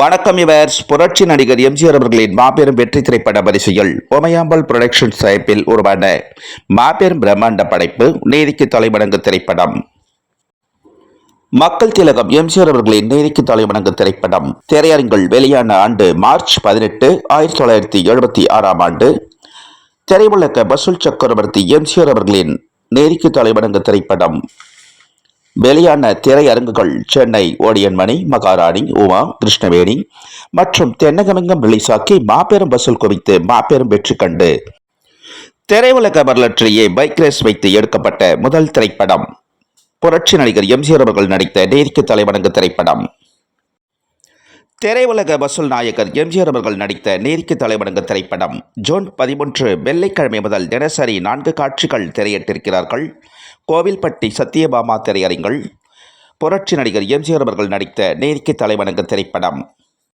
வணக்கம் இவர். புரட்சி நடிகர் எம்ஜிஆர் அவர்களின் மாபெரும் வெற்றி திரைப்பட வரிசையில் ஒமையாம்பல் புரொடக்ஷன் சாய்ப்பில் உருவான மாபெரும் பிரம்மாண்ட படைப்பு நீதிக்கு தலைவணங்கு திரைப்படம். மக்கள் திலகம் எம்ஜிஆர் அவர்களின் நீதிக்கு தலைவணங்கு திரைப்படம். திரையரங்கில் வெளியான ஆண்டு மார்ச் பதினெட்டு ஆயிரத்தி தொள்ளாயிரத்தி எழுபத்தி ஆறாம் ஆண்டு. திரையுலக வசூல் சக்கரவர்த்தி எம்ஜிஆர் அவர்களின் நேரிக்கு தலைவணங்கு திரைப்படம். வெளியான திரையரங்குகள் சென்னை ஓடியன்மணி மகாராணி உமா கிருஷ்ணவேணி மற்றும் தென்னகமிங்கம் ரிலீஸாக்கி மாபெரும் வசூல் குவித்து மாபெரும் வெற்றி கண்டு. திரையுலக வரலாற்றிலேயே பைக் ரேஸ் வைத்து எடுக்கப்பட்ட முதல் திரைப்படம். புரட்சி நடிகர் எம்ஜிஆர் அவர்கள் நடித்த நேருக்கு தலைவணங்கு திரைப்படம். திரையுலக வசூல் நாயகர் எம்ஜிஆர் அவர்கள் நடித்த நேருக்கு தலைவணங்கு திரைப்படம் ஜூன் பதிமூன்று வெள்ளிக்கிழமை முதல் தினசரி நான்கு காட்சிகள் திரையிட்டிருக்கிறார்கள். கோவில்பட்டி சத்தியபாமா திரையரங்கள் புரட்சி நடிகர் எம்ஜிஆர் அவர்கள் நடித்த நேருக்கு தலைவணங்கு திரைப்படம்